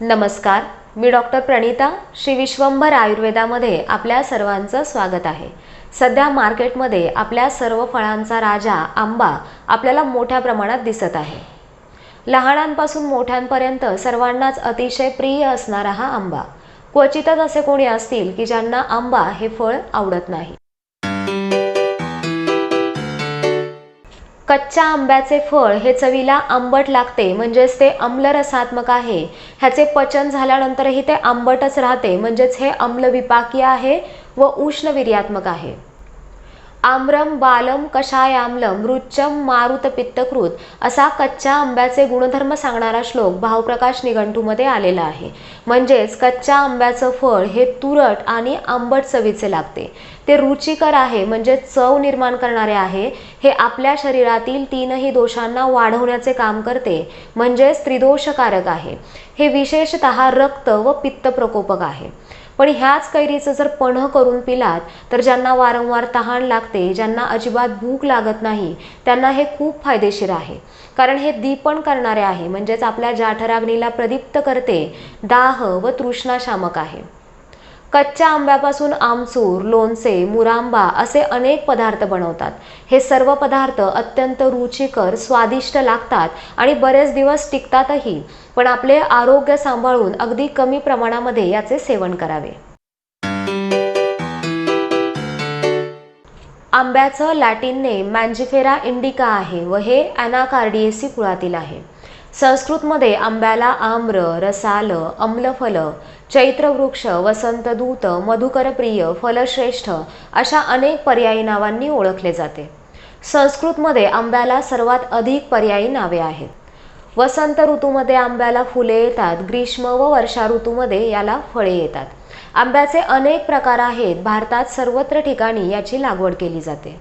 नमस्कार मी डॉक्टर प्रणिता श्री विश्वंभर आयुर्वेदामध्ये आपल्या सर्वांचं स्वागत आहे. सध्या मार्केटमध्ये आपल्या सर्व फळांचा राजा आंबा आपल्याला मोठ्या प्रमाणात दिसत आहे. लहानांपासून मोठ्यांपर्यंत सर्वांनाच अतिशय प्रिय असणारा हा आंबा. क्वचितच असे कोणी असतील की ज्यांना आंबा हे फळ आवडत नाही. कच्च्या आंब्याचे फळ हे चवीला आंबट लागते म्हणजेच ते आम्लरसात्मक आहे. ह्याचे पचन झाल्यानंतरही ते आंबटच राहते म्हणजेच हे आम्लविपाकीय आहे व उष्णवीर्यात्मक आहे. आम्रम बालम कषायाम्लम रुच्चम मारुत पित्तकृत असा कच्च्या आंब्याचे गुणधर्म सांगणारा श्लोक भावप्रकाश निघंटूमध्ये आलेला आहे. म्हणजेच कच्च्या आंब्याचं फळ हे तुरट आणि आंबट चवीचे लागते. ते रुचिकर आहे म्हणजे चव निर्माण करणारे आहे. हे आपल्या शरीरातील तीनही दोषांना वाढवण्याचे काम करते म्हणजेच त्रिदोषकारक आहे. हे विशेषतः रक्त व पित्त प्रकोपक आहे. पण ह्याच कैरीचं जर पन्ह करून पिलात तर ज्यांना वारंवार तहान लागते ज्यांना अजिबात भूक लागत नाही त्यांना हे खूप फायदेशीर आहे. कारण हे दीपण करणारे आहे म्हणजेच आपल्या जाठराग्नीला प्रदीप्त करते दाह व तृष्णाशामक आहे. कच्च्या आंब्यापासून आमचूर लोणचे मुरांबा असे अनेक पदार्थ बनवतात. हे सर्व पदार्थ अत्यंत रुचिकर स्वादिष्ट लागतात आणि बरेच दिवस टिकतातही पण आपले आरोग्य सांभाळून अगदी कमी प्रमाणामध्ये याचे सेवन करावे. आंब्याचं लॅटिनने मॅन्जिफेरा इंडिका आहे व हे अॅनाकार्डिएसी कुळातील आहे. संस्कृतमध्ये आंब्याला आम्र रसाल अम्लफल चैत्रवृक्ष वसंतदूत मधुकरप्रिय फलश्रेष्ठ अशा अनेक पर्यायी नावांनी ओळखले जाते. संस्कृतमध्ये आंब्याला सर्वात अधिक पर्यायी नावे आहेत. वसंत ऋतूमध्ये आंब्याला फुले येतात ग्रीष्म व वर्षा ऋतूमध्ये याला फळे येतात. आंब्याचे अनेक प्रकार आहेत भारतात सर्वत्र ठिकाणी याची लागवड केली जाते.